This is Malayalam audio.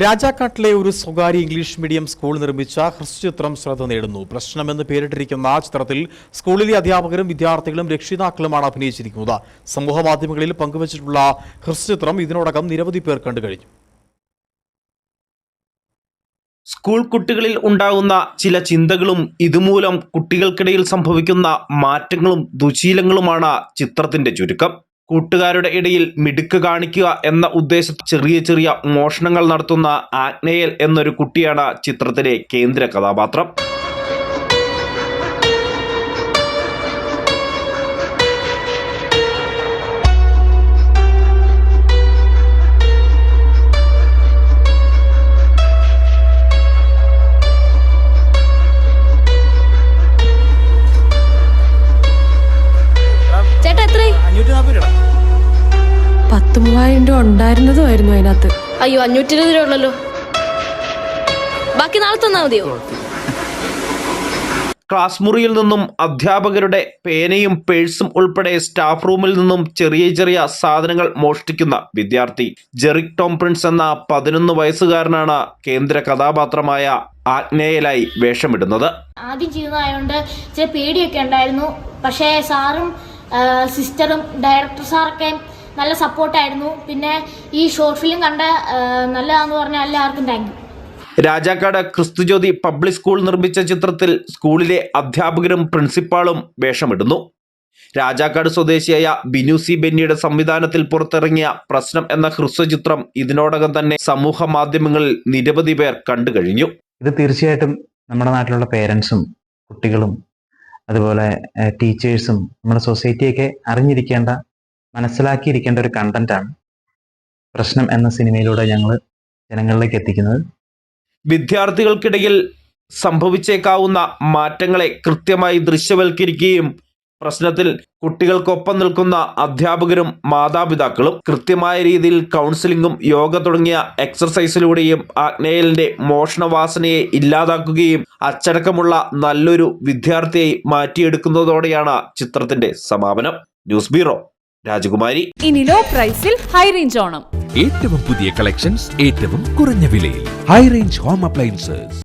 രാജാക്കാട്ടിലെ ഒരു സ്വകാര്യ ഇംഗ്ലീഷ് മീഡിയം സ്കൂൾ നിർമ്മിച്ച ഹ്രസ്വചിത്രം ശ്രദ്ധ നേടുന്നു. പ്രശ്നമെന്ന് പേരിട്ടിരിക്കുന്ന ആ ചിത്രത്തിൽ സ്കൂളിലെ അധ്യാപകരും വിദ്യാർത്ഥികളും രക്ഷിതാക്കളുമാണ് അഭിനയിച്ചിരിക്കുന്നത്. സമൂഹ മാധ്യമങ്ങളിൽ പങ്കുവച്ചിട്ടുള്ള ഹ്രസ്വചിത്രം ഇതിനോടകം നിരവധി പേർ കണ്ടുകഴിഞ്ഞു. സ്കൂൾ കുട്ടികളിൽ ഉണ്ടാകുന്ന ചില ചിന്തകളും ഇതുമൂലം കുട്ടികൾക്കിടയിൽ സംഭവിക്കുന്ന മാറ്റങ്ങളും ദുശീലങ്ങളുമാണ് ചിത്രത്തിന്റെ ചുരുക്കം. കൂട്ടുകാരുടെ ഇടയിൽ മിടുക്ക് കാണിക്കുക എന്ന ഉദ്ദേശത്തിൽ ചെറിയ ചെറിയ മോഷണങ്ങൾ നടത്തുന്ന ആഗ്നേയൽ എന്നൊരു കുട്ടിയാണ് ചിത്രത്തിലെ കേന്ദ്ര കഥാപാത്രം. ചേട്ടാ എത്ര അഞ്ഞൂറ്റി നാൽപ്പത് രൂപ. പത്ത് മൂവായിരം രൂപ ഉണ്ടായിരുന്നതുമായിരുന്നു അതിനകത്ത്. അയ്യോ അഞ്ഞൂറ്റി ഇരുപത് രൂപ ഉള്ളല്ലോ. ബാക്കി നാളെ തന്നാ മതിയോ? ക്ലാസ് മുറിയിൽ നിന്നും അധ്യാപകരുടെ പേനയും പേഴ്സും ഉൾപ്പെടെ സ്റ്റാഫ് റൂമിൽ നിന്നും ചെറിയ ചെറിയ സാധനങ്ങൾ മോഷ്ടിക്കുന്ന വിദ്യാർത്ഥി. ജെറിക് ടോംപ്രിൻസ് എന്ന പതിനൊന്ന് വയസ്സുകാരനാണ് കേന്ദ്ര കഥാപാത്രമായ ആജ്ഞയിലായി വേഷമിടുന്നത്. ആദ്യം ചെയ്യുന്നതായതുകൊണ്ട് ചില പേടിയൊക്കെ ഉണ്ടായിരുന്നു. പക്ഷേ സാറും സിസ്റ്ററും ഡയറക്ടർ സാറൊക്കെ നല്ല സപ്പോർട്ടായിരുന്നു. പിന്നെ ഈ ഷോർട്ട് ഫിലിം കണ്ട നല്ലതാന്ന് പറഞ്ഞാൽ എല്ലാവർക്കും thank you Rajakkad Kristujyoti public school നിർമ്മിച്ച ചിത്രത്തിൽ സ്കൂളിലെ അധ്യാപകരും പ്രിൻസിപ്പാളും വേഷമിടുന്നു. രാജാക്കാട് സ്വദേശിയായ ബിനു സി ബെന്നിയുടെ സംവിധാനത്തിൽ പുറത്തിറങ്ങിയ പ്രശ്നം എന്ന ഹ്രസ്വചിത്രം ഇതിനോടകം തന്നെ സമൂഹ മാധ്യമങ്ങളിൽ നിരവധി പേർ കണ്ടു കഴിഞ്ഞു. ഇത് തീർച്ചയായിട്ടും നമ്മുടെ നാട്ടിലുള്ള പേരൻസും കുട്ടികളും അതുപോലെ ടീച്ചേഴ്സും നമ്മുടെ സൊസൈറ്റിയൊക്കെ അറിഞ്ഞിരിക്കേണ്ട മനസ്സിലാക്കിയിരിക്കേണ്ട ഒരു കണ്ടന്റാണ് പ്രശ്നം എന്ന സിനിമയിലൂടെ ഞങ്ങൾ ജനങ്ങളിലേക്ക് എത്തിക്കുന്നത്. വിദ്യാർത്ഥികൾക്കിടയിൽ സംഭവിച്ചേക്കാവുന്ന മാറ്റങ്ങളെ കൃത്യമായി ദൃശ്യവൽക്കരിക്കുകയും പ്രശ്നത്തിൽ കുട്ടികൾക്കൊപ്പം നിൽക്കുന്ന അധ്യാപകരും മാതാപിതാക്കളും കൃത്യമായ രീതിയിൽ കൗൺസിലിംഗും യോഗ തുടങ്ങിയ എക്സർസൈസിലൂടെയും ആഗ്നേയലിന്റെ മോഷണവാസനയെ ഇല്ലാതാക്കുകയും അച്ചടക്കമുള്ള നല്ലൊരു വിദ്യാർത്ഥിയായി മാറ്റിയെടുക്കുന്നതോടെയാണ് ചിത്രത്തിന്റെ സമാപനം. News bureau. രാജകുമാരി. ഇനി ലോ പ്രൈസിൽ ഹൈ റേഞ്ച് ഓണം. ഏറ്റവും പുതിയ കളക്ഷൻസ് ഏറ്റവും കുറഞ്ഞ വിലയിൽ. High range home appliances